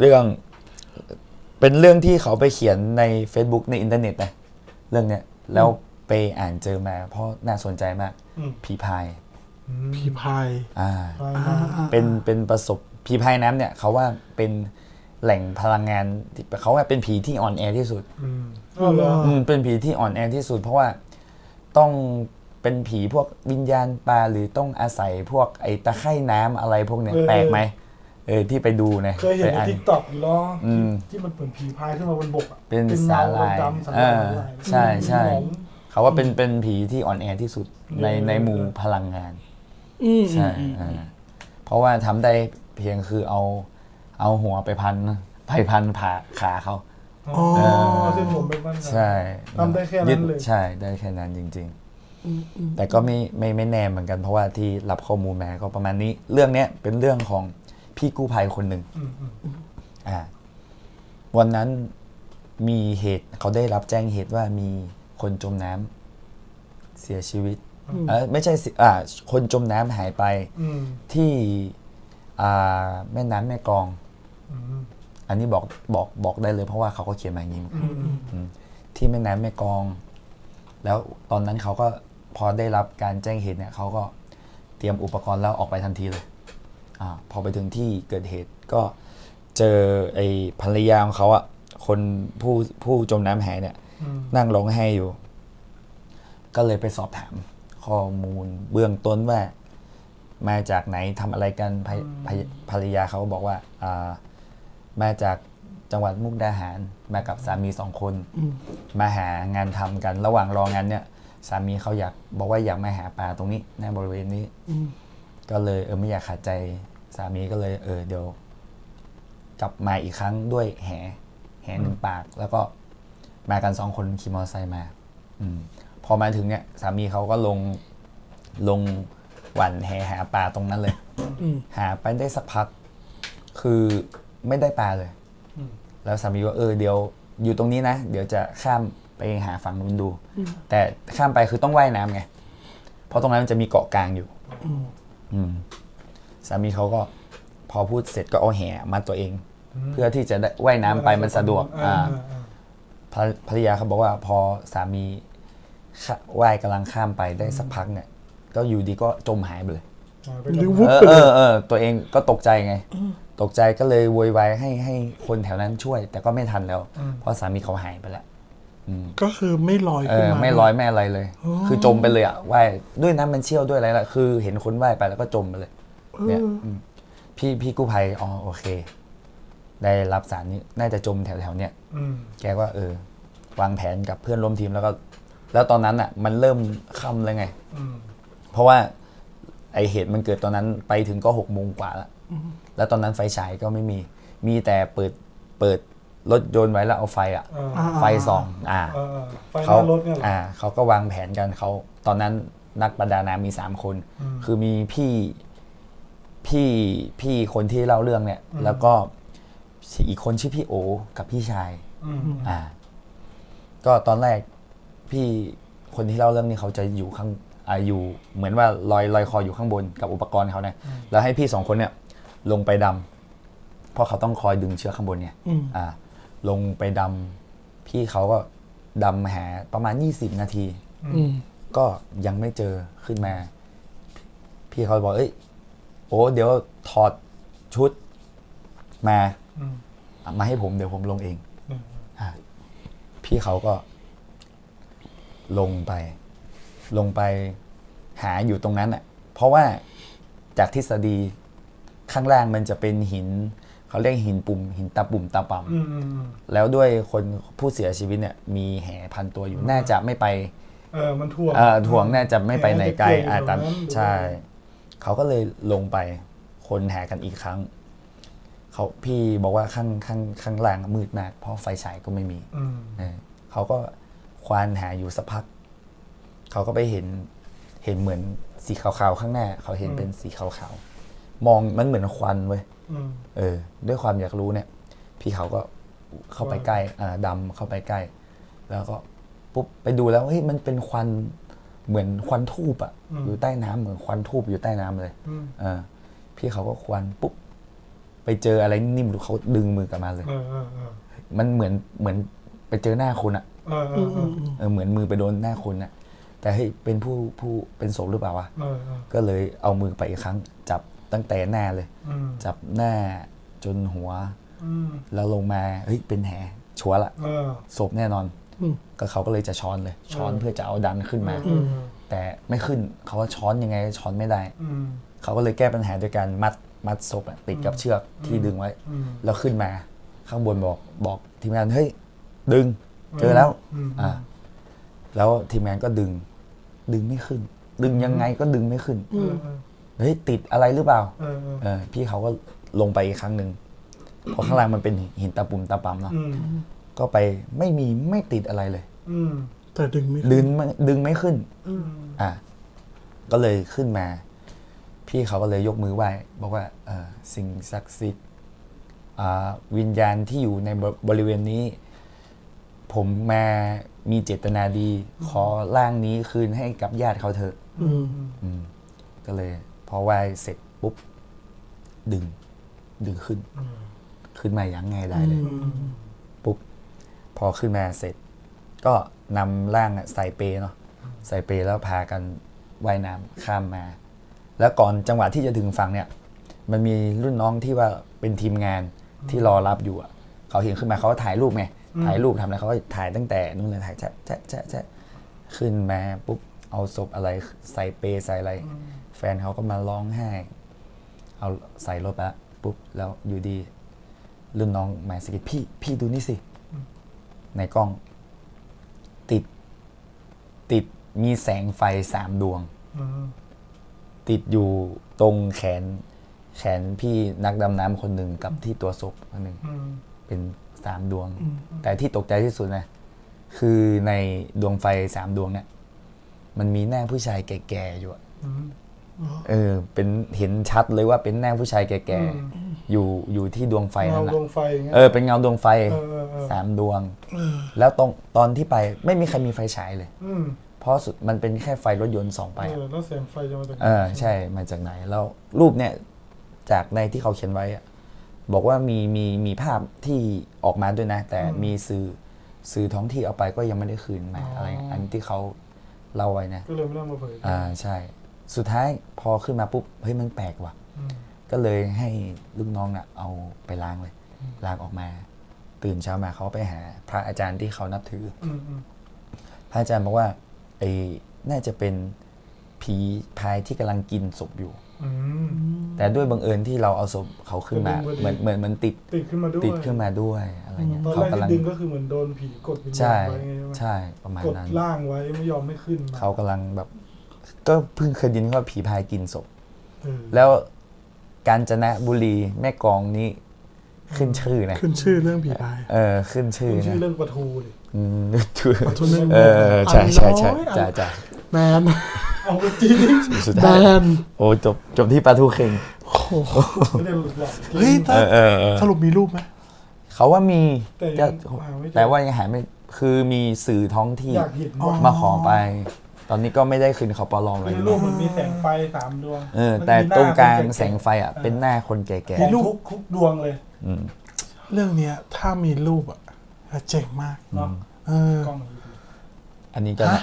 เรื่อง เป็นเรื่องที่เขาไปเขียนใน Facebook ในอินเทอร์เน็ตนะเรื่องเนี้ยแล้วไปอ่านเจอมา เพราะน่าสนใจมากอืม ผีพายผีพายอ่า อ่าอ่าอ่าเป็นเป็นประสบผีพายน้ำเนี่ยเขาว่าเป็นแหล่งพลังงานที่เขาว่าเป็นผีที่อ่อนแอที่สุดอืมอ๋อเหรออืมเป็นผีที่อ่อนแอที่สุด เพราะว่าต้องเป็นผีพวกวิญญาณปลาหรือต้องอาศัยพวกไอ้ตะไคร่น้ำอะไรพวกเนี้ยแปลกไหม เออที่ไปดูเนี่ยเคยเห็นไปในอ่านทิกตอกอยู่ล้ออมที่มันเหมือนผีพายขึ้นมาบนบกอะเป็นเงสาลายดำๆสาเอลายอสาลายใช่ใช่หลงเขาว่าเป็นเป็นผีที่อ่อนแอที่สุดในเออ ในหมู่พลังงานอืมใช่อ่าเพราะว่าทำได้เพียงคือเอาเอาหัวไปพันไปพันผ่าขาเขา อ๋อเออเอาเส้นผมไปบ้าน ใช่ทำได้แค่นั้นเลย ดใช่ได้แค่นั้นจริง ๆ แต่ก็ไม่ไม่ไม่แน่เหมือนกันเพราะว่าที่รับข้อมูลมาก็ประมาณนี้ เรื่องเนี้ยเป็นเรื่องของ พี่กู้ภัยคนหนึ่งอืมอืมอ่า วันนั้นมีเหตุเขาได้รับแจ้งเหตุว่ามีคนจมน้ำเสียชีวิตเออไม่ใช่สิอ่าคนจมน้ำหายไปอืมที่อ่าแม่น้ำแม่กลองอืมอันนี้บอกบอกบอกได้เลยเพราะว่าเขาก็เขียนมาอย่างนี้อืมอืมอืมที่แม่น้ำแม่กลอง แล้วตอนนั้นเขาก็พอได้รับการแจ้งเหตุเนี่ยเขาก็เตรียมอุปกรณ์แล้วออกไปทันทีเลย อาพอไปถึงที่เกิดเหตุก็เจอไอ้ภรรยาของเขาอะคนผู้ผู้จมน้ำหายเนี่ยอืมนั่งร้องไห้อยู่ ก็เลยไปสอบถามข้อมูลเบื้องต้นว่า มาจากไหนทำอะไรกันภรภรภรรยาเขาบอกว่าอ่ามาจากจังหวัดมุกดาหารมากับสามีสองคน มาหางานทำกัน ระหว่างรองานเนี่ยสามีเขาอยากบอกว่าอยากมาหาปลาตรงนี้ในบริเวณนี้ก็เลยเออไม่อยากขาดใจ สามีก็เลยเออเดี๋ยวกลับมาอีกครั้งด้วยแหแหหนึ่งปาก แล้วก็มากันสองคนขี่มอเตอร์ไซค์มา อืม พอมาถึงเนี่ย สามีเขาก็ลงลงหวันแหหาปลาตรงนั้นเลยอืมหาไปได้สักพัก คือไม่ได้ปลาเลยอืมแล้วสามีว่าเออเดี๋ยวอยู่ตรงนี้นะ เดี๋ยวจะข้ามไปหาฝั่งนู้นดู แต่ข้ามไปคือต้องว่ายน้ำไง เพราะตรงนั้นมันจะมีเกาะกลางอยู่ อืม สามีเขาก็พอพูดเสร็จก็เอาแห่มัดตัวเอง เพื่อที่จะได้ว่ายน้ำไปมันสะดวกอ่าอ่าอ่าภรภรรยาเขาบอกว่าพอสามีข้าว่ายกำลังข้ามไปได้สักพักเนี่ย ก็อยู่ดีก็จมหายไปเลย อ่าไปหรือกับวุบเออไปเอเลยอเออตัวเองก็ตกใจไง ตกใจก็เลยโวยวายให้ให้คนแถวนั้นช่วย แต่ก็ไม่ทันแล้ว เพราะสามีเขาหายไปแล้วก็คือไม่ลอยเอขึ้นอมา ไม่ร้อยไม่อะไรเลย คือจมไปเลยอะว่ายด้วยน้ำมันเชี่ยวด้วยอะไรล่ะคือเห็นคนว่ายไปแล้วก็จมไปเลย เนี่ยมพี่พี่กู้ภัยอ๋อโอเค ได้รับสารนี้น่าจะจมแถวๆเนี้ยอืมแกก็เออ วางแผนกับเพื่อนร่วมทีมแล้วก็ แล้วตอนนั้นอะ มันเริ่มค่ำแล้วไง อืมเพราะว่าไอเหตุมันเกิดตอนนั้นไปถึงก็หกโมงกว่าแล้วแล้วตอนนั้นไฟฉายก็ไม่มี มีแต่เปิดเปิดรถยนต์ไว้แล้วเอาไฟอะอ่าอ่าไฟส่องอ่าอ่าไฟหเขาน้ารถเนี่ยเหรอ อ่าเขาก็วางแผนกันเขาตอนนั้นนักประดาน้ำมีสามคน อืม คือมีพี่ พี่พี่คนที่เล่าเรื่องเนี่ย แล้วก็อีกคนชื่อพี่โอ กับพี่ชายอืมอ่า ก็ตอนแรกพี่คนที่เล่าเรื่องนี้เขาจะอยู่ข้างอ่าอยู่เหมือนว่าลอยลอยคออยู่ข้างบนกับอุปกรณ์เขาเนี่ยแล้วให้พี่สองคนเนี่ยลงไปดำเพราะเขาต้องคอยดึงเชือกข้างบนเนี่ยอืมอ่า ลงไปดำพี่เขาก็ดำหาประมาณ20นาทีอืมก็ยังไม่เจอขึ้นมา พี่เขาบอกเอ้ย โอ้เดี๋ยวถอดชุดมาอืมเอามาให้ผมเดี๋ยวผมลงเองอืมอะพี่เขาก็ ลงไป ลงไปหาอยู่ตรงนั้นอะ เพราะว่าจากทฤษฎีข้างล่างมันจะเป็นหิน เขาเรียกหินปุ่ม หินตาปุ่มตาปั๊มอืมอืมอืมแล้วด้วยคนผู้เสียชีวิตเนี่ย มีแห่พันตัวอยู่น่าจะไม่ไป เออมันท่วงเออถ่วงน่าจะไม่ไปไหนไกลแหอ่าจะตามเกี่ยวอยู่ตรงนั้นใช่ เขาก็เลยลงไปคนหากันอีกครั้งเขาพี่บอกว่าข้างข้างข้างล่างมืดมากเพราะไฟฉายก็ไม่มีอืมเออเขาก็ควานหาอยู่สักพัก เขาก็ไปเห็นเห็นเหมือนสีขาวๆข้างหน้า เขาเห็นเป็นสีขาวๆมองมันเหมือนควันเว้ยอืมเออ ด้วยความอยากรู้เนี่ย พี่เขาก็เข้าไปใกล้อ่าดำเข้าไปใกล้ แล้วก็ปุ๊บไปดูแล้วเฮ้ยมันเป็นควัน เหมือนควันทูบอะอยู่ใต้น้ำเหมือนควันทูบอยู่ใต้น้ำเลยอืมเออพี่เขาก็ควันปุ๊บไปเจออะไรนิ่มๆเขาดึงมือกลับมาเลยเออเออเออมันเหมือนเหมือนไปเจอหน้าคุณอะเออเออือมเออือมอืมเออเหมือนมือไปโดนหน้าคุณอะแต่เฮ้ยเป็นผู้ผู้เป็นศพหรือเปล่าวะเออเออก็เลยเอามือไปอีกครั้ง จับตั้งแต่หน้าเลยอืมจับหน้าจนหัวอืมแล้วลงมาเฮ้ยเป็นแผลชัวร์ละเออศพแน่นอนอืม ก็เขาก็เลยจะช้อนเลย ช้อนเออเพื่อจะเอาดันขึ้นมาเออแต่ไม่ขึ้นเขาว่าช้อนยังไงก็ช้อนไม่ได้อืมเขาก็เลยแก้ปัญหาโดยการมัดมัดศพอะติดกับเชือกที่ดึงไว้อืมแล้วขึ้นมา ข้างบนบอกบอกทีมงานเฮ้ยดึง เจอแล้วอืมอ่าแล้วทีมงานก็ดึง ดึงไม่ขึ้น ดึงยังไงก็ดึงไม่ขึ้นเออเออเฮ้ยติดอะไรหรือเปล่าเออเออเออพี่เขาก็ลงไปอีกครั้งหนึ่งเพราะข้างล่างมันเป็นหินตะปุ่มตะปั๊มเนาะอืม ก็ไปไม่มีไม่ติดอะไรเลย อืมแต่ดึงไม่ดึงไม่ดึงไม่ขึ้น อืมอะก็เลยขึ้นมา พี่เขาก็เลยยกมือไหว้บอกว่าเออสิ่งศักดิ์สิทธิ์อ่าวิญญาณที่อยู่ในบบริเวณนี้ ผมมามีเจตนาดี ขอร่างนี้คืนให้กับญาติเขาเถอะ อืมอืมก็เลยพอไหว้เสร็จปุ๊บ ดึง ดึงขึ้น ขึ้นมาอย่างง่ายได้เลยปุ๊บ พอขึ้นมาเสร็จ ก็นำร่างอะใส่เปเนาะใส่เปแล้วพากันว่ายน้ำข้ามมา แล้วก่อนจังหวะที่จะถึงฝั่งเนี่ย มันมีรุ่นน้องที่ว่าเป็นทีมงานที่รอรับอยู่อะเขาเห็นขึ้นมาเขาก็ถ่ายรูปไงถ่ายรูปทำอะไรเขาก็ถ่ายตั้งแต่นู่นเลยถ่ายแชะแชะแชะแชะขึ้นมาปุ๊บเอาศพอะไรใส่เปใส่อะไร แฟนเขาก็มาร้องไห้ เอาใส่รถไปละปุ๊บแล้วอยู่ดีรุ่นน้องมาสะกิดพี่พี่ดูนี่สิ ในกล้อง ติด ติดมีแสงไฟสามดวงอืมติดอยู่ตรงแขน แขนพี่นักดำน้ำคนหนึ่งกับที่ตัวศพคนหนึ่งอืมเป็นสามดวง แต่ที่ตกใจที่สุดนะคือในดวงไฟสามดวงเนี่ยมันมีหน้าผู้ชายแก่ๆอยู่อะอืม เออเป็นเห็นชัดเลยว่าเป็นหน้าผู้ชายแก่อืมๆอยู่อยู่ที่ดวงไฟเงานั่นแหละดวงไฟอย่างเงี้ยเออเป็นเงาดวงไฟเออเออเออสามดวงเออแล้วตรงตอนที่ไปไม่มีใครมีไฟฉายเลยอืมเพราะสุดมันเป็นแค่ไฟรถยนต์ส่องไปเออะอแล้วแสงไฟจะมาจากไหนเออใช่มาจากไหนแล้วรูปเนี่ยจากในที่เขาเขียนไว้อะบอกว่ามีมีมีภาพที่ออกมาด้วยนะ แต่มีสื่อสื่อท้องที่เอาไปก็ยังไม่ได้คืนมาอะไรอันที่เขาเล่าไว้นะก็เลยไม่ต้องมาเผยอ่าใช่ สุดท้ายพอขึ้นมาปุ๊บเฮ้ยมันแปลกว่ะอืมก็เลยให้ลูกน้องน่ะเอาไปล้างเลย ล้างออกมา ตื่นเช้ามาเขาไปหา พระอาจารย์ที่เขานับถืออืมอืมพระอาจารย์บอกว่าไอ้น่าจะเป็นผีพายที่กำลังกินศพอยู่อืมแต่ด้วยบังเอิญที่เราเอาศพเขาขึ้นมาก็ดึงพอดีเหมือนเหมือนเหมือนติดติดขึ้นมาด้วยติดขึ้นมาด้วยอะไรเงี้ยตอนเขาแรกกำลังที่ดึงก็คือเหมือนโดนผีกดวิญญาใช่ณไว้ไงใช่ไหมใช่ ประมาณกดนั้นล่างไว้ไม่ยอมให้ขึ้นมาเขากำลังแบบ ก็เพิ่งเคยยินว่าผีพายกินศพเออแล้วกาญจนบุรีแม่กลองนี้ ขึ้นชื่อนะ ขึ้นชื่อเรื่องผีพายเออ ขึ้นชื่อคุณชื่อนะเรื่องปลาทูดิอืมชื่อปะทุนเรื่องเออใช่ใช่ใช่อันน้อยจ้าจ้าแมนเอาไปจริงสุดแมท้ายนโอ้จบจบที่ปลาทูเค็งโอ้โหไม่ได้หลุดหลักเฮ้ยเออเออเออสรุปมีรูปไหมเขาว่ามีแต่ก็ยังหาไม่เจอแต่ว่ายังหาไม่คือมีสื่อท้องที่อยากเห็นว่ามาขอไป ตอนนี้ก็ไม่ได้คืนเขาปลอมอะไรในรูปมันมีแสงไฟสามดวงเออมันแต่มีหน้ตรงกลางคนแสงไฟอะเป็นหน้าคนแก่ของทุกทุกดวงเลยๆอืมเรื่องเนี้ยถ้ามีรูปอะจะเจ๋งมาก เนาะเออกล้องนี้ดิอันนี้ก็ ฮะ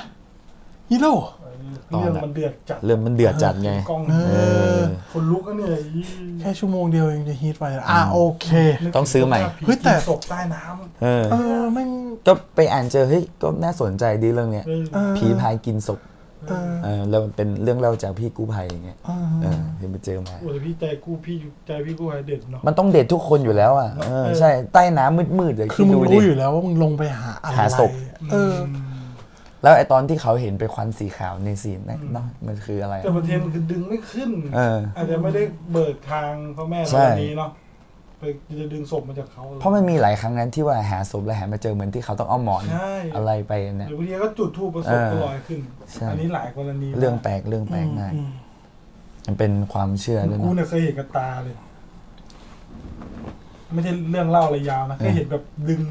ฮีโร่ เอ อเรื่องมันเดือดจัดเริ่มมันเดือดจัดไง กล้องเอเออคนลุกก็เนี่ยอีแค่ชั่วโมงเดียวเองจะฮีทไปแล้วอะโอเค นึกต้องซื้อใหม่ผีเฮ้ยแต่ศพใต้น้เออ เออแม่งก็ไปอ่านเจอเฮ้ยก็น่าสนใจดีเรื่องเนี้ยำเออ เออผีพายกินศพเออเออแล้วมันเป็นเรื่องเล่าจากพี่กู้ภัยอย่างเงี้ยเออเออเห็นไปเจอมา โอ้แต่พี่ใจกู้พี่ใจพี่กู้ภัยเด็ดเนาะมันต้องเด็ดทุกคนอยู่แล้วอะเออใช่ใต้น้ำมืดๆเลยคือคิดมึงดูดิ รู้อยู่แล้วว่ามึงลงไปหาอะไรหาศพ เออ แล้วไอตอนที่เขาเห็นเป็นควันสีขาวในซีนนั่นเนาะมันคืออะไร แต่ประเด็นคือดึงไม่ขึ้นเอออาจจะไม่ได้เบิกทางพ่อแม่ใช่ตอนนี้เนาะไปจะดึงศพมาจากเขาเพราะมันมีหลายครั้งนั้นที่ว่าหาศพแล้วหามาเจอเหมือนที่เขาต้องเอาหมอนใช่อะไรไปเนี่ยหรือบางทีก็จุดทูปประสบเออก็ลอยขึ้นใช่อันนี้หลายกรณีเรื่องแปลกเรื่องแปลกมากอืมมันเป็นความเชื่อด้วยกูเนาะเนี่ยเคยเห็นกับตาเลย ไม่ใช่เรื่องเล่าอะไรยาวนะเคยเห็นแบบดึง